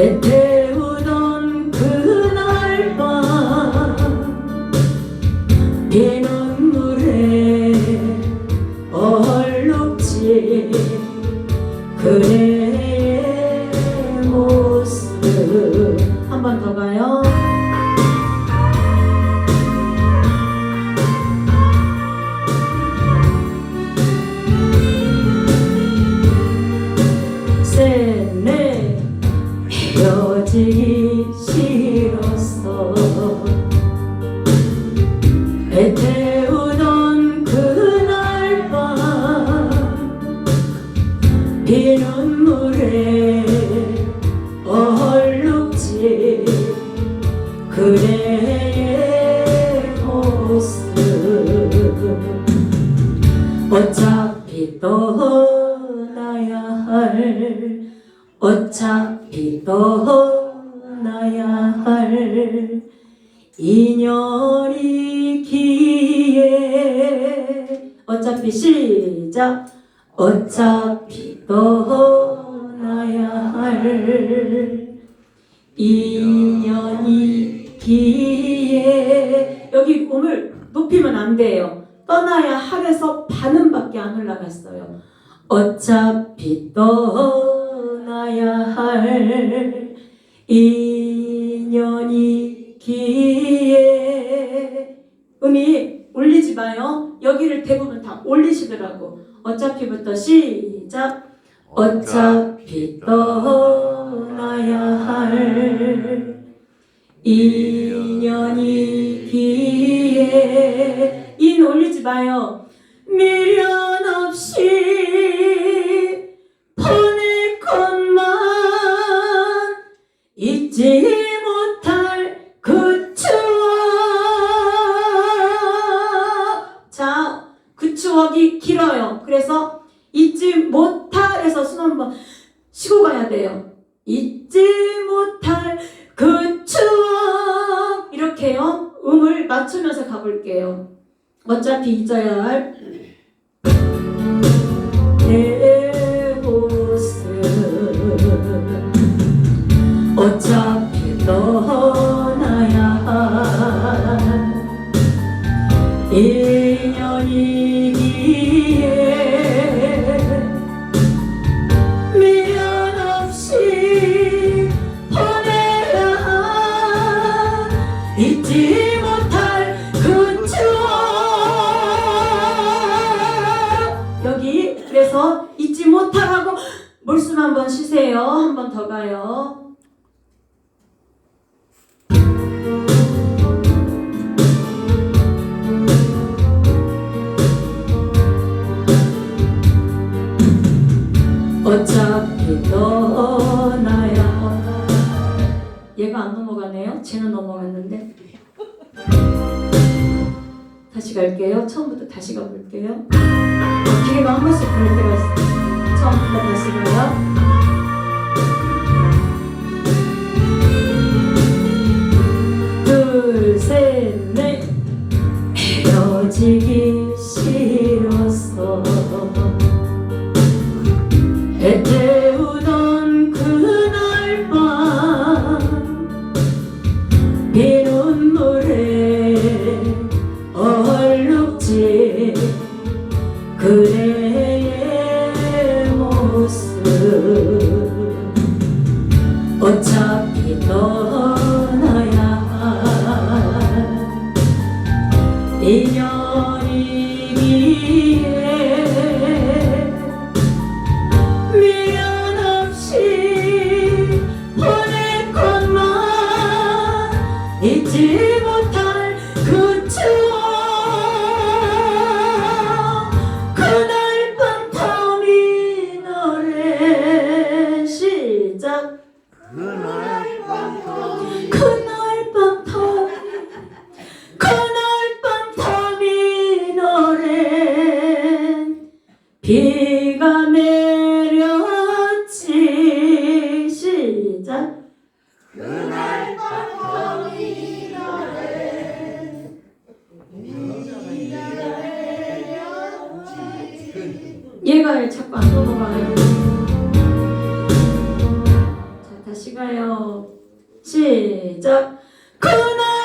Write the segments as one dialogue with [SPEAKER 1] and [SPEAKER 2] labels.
[SPEAKER 1] 애 떠나야 할 어차피 떠나야 할 인연이기에 어차피 시작. 어차피 떠나야 할 인연이기에 여기 음을 높이면 안 돼요 떠나야 할에서 반음밖에 안 올라갔어요 어차피 떠나야 할 인연이기에 음이 올리지 마요. 여기를 대부분 다 올리시더라고. 어차피부터 시작. 어차피 떠나야 할 인연이기에 인 올리지 마요. 미련 없이 보낼 것만 잊지 못할 그 추억 자, 그 추억이 길어요. 그래서 잊지 못할에서 숨 한번 쉬고 가야 돼요. 잊지 못할 그 추억 이렇게요. 음을 맞추면서 가볼게요. 어차피 잊어야 할 쉬세요. 한 번 더 가요. 어차피 떠나야. 얘가 안 넘어가네요. 쟤는 넘어갔는데. 다시 갈게요. 처음부터 다시 가볼게요. 기회가 한 번씩 부를 때가 있어요. 처음부터 다시 가요 셋, 넷. 헤어지기 인 비가 내렸지 시작 얘가 왜 자꾸 안 넘어가요? 자 다시 다시 가요. 시작. 그날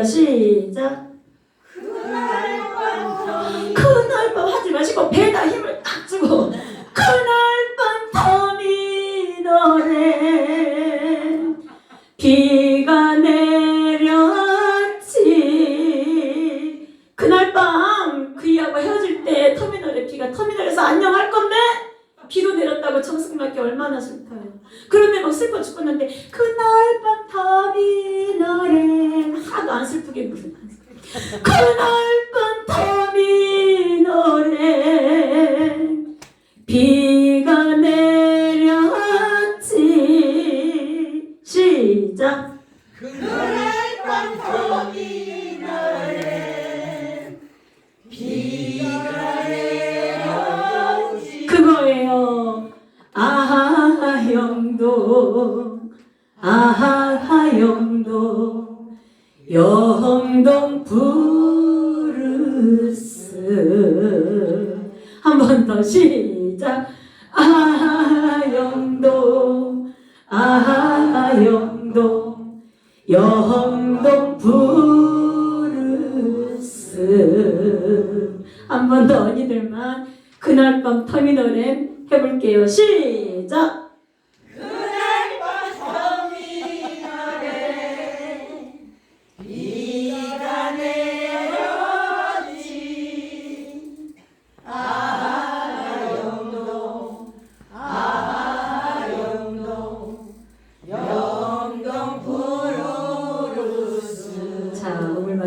[SPEAKER 1] 할게요 시작. 그날 밤 하지 마시고 배에다 힘을 딱 주고 그날 밤 터미널엔 비가 내렸지. 그날 밤 그이하고 헤어질 때 터미널에 비가 터미널에서 안녕 내렸다고 청승맞기 얼마나 싫다요. 그런데 막 슬퍼 죽겠는데 그날 밤 터미널에 하나도 안 슬프게 무슨 그날 밤 터미널에 비가 내렸지. 시작. 그거예요 아하 영동 브루스. 한 번 더 시작. 아하 영동 아하 영동 브루스. 한 번 더 언니들만 그날 밤 터미널엔 해볼게요. 시작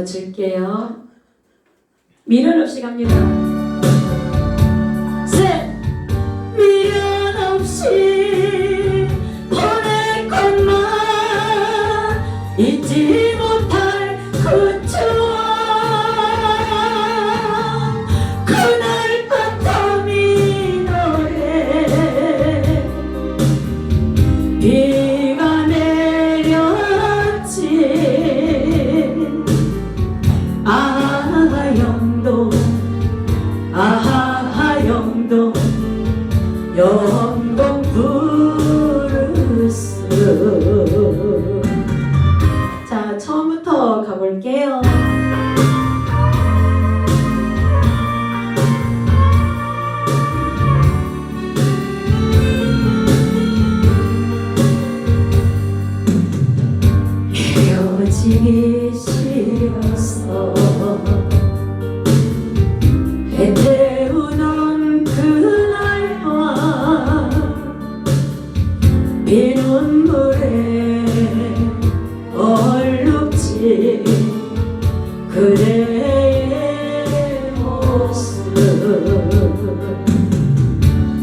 [SPEAKER 1] 맞출게요. 미련 없이 갑니다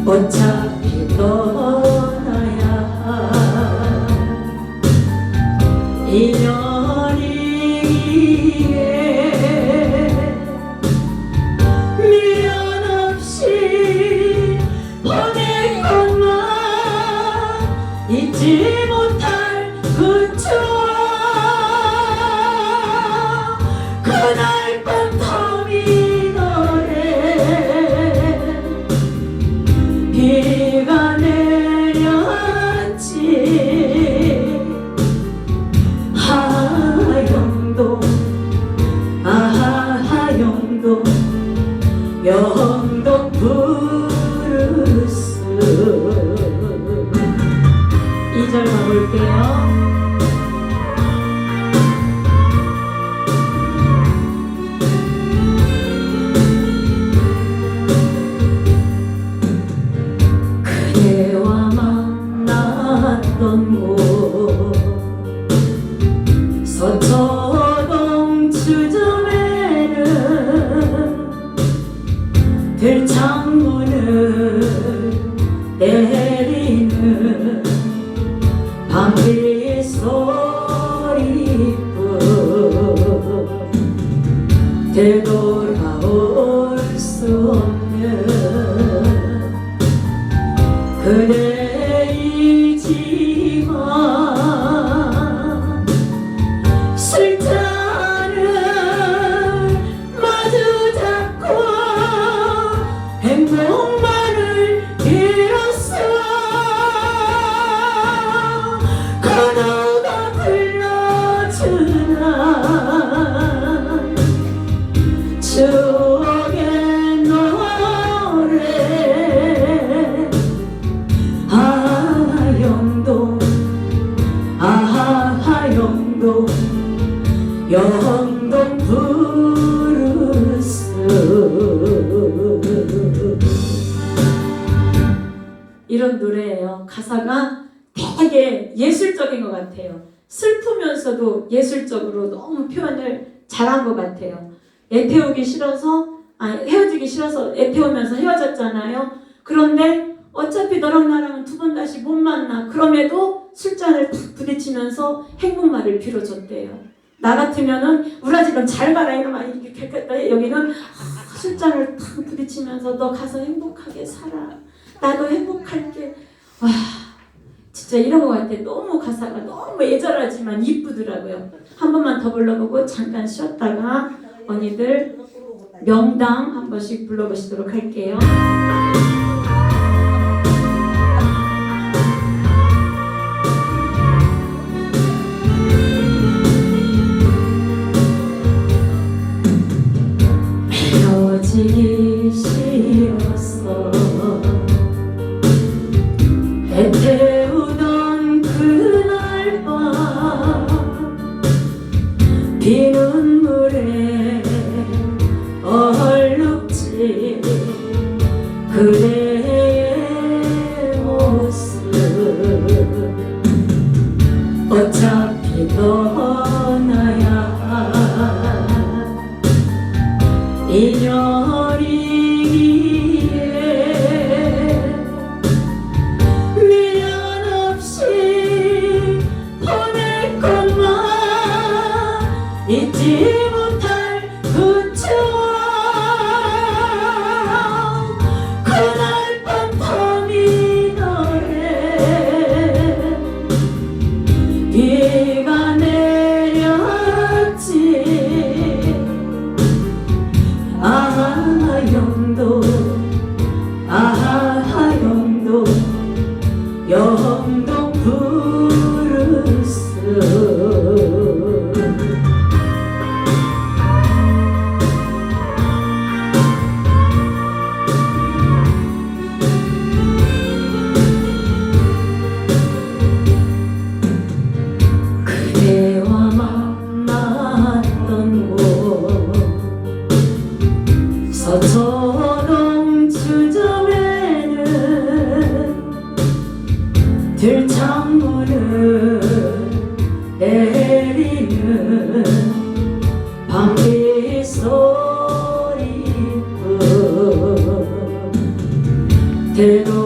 [SPEAKER 1] 어차피 소리뿐 되도 이런 노래예요. 가사가 되게 예술적인 것 같아요. 슬프면서도 예술적으로 너무 표현을 잘한 것 같아요. 애 태우기 싫어서 아 헤어지기 싫어서 애 태우면서 헤어졌잖아요. 그런데 어차피 너랑 나랑은 두 번 다시 못 만나. 그럼에도 술잔을 탁 부딪히면서 행복말을 빌어줬대요. 나 같으면은 우라지럼 잘 가라 이러면 이렇게 했겠다. 여기는 아, 술잔을 탁 부딪히면서 너 가서 행복하게 살아 나도 행복할게 와 진짜 이런 것 같아. 너무 가사가 너무 애절하지만 이쁘더라고요. 한 번만 더 불러보고 잠깐 쉬었다가 언니들 명당 한 번씩 불러보시도록 할게요. 헤어 소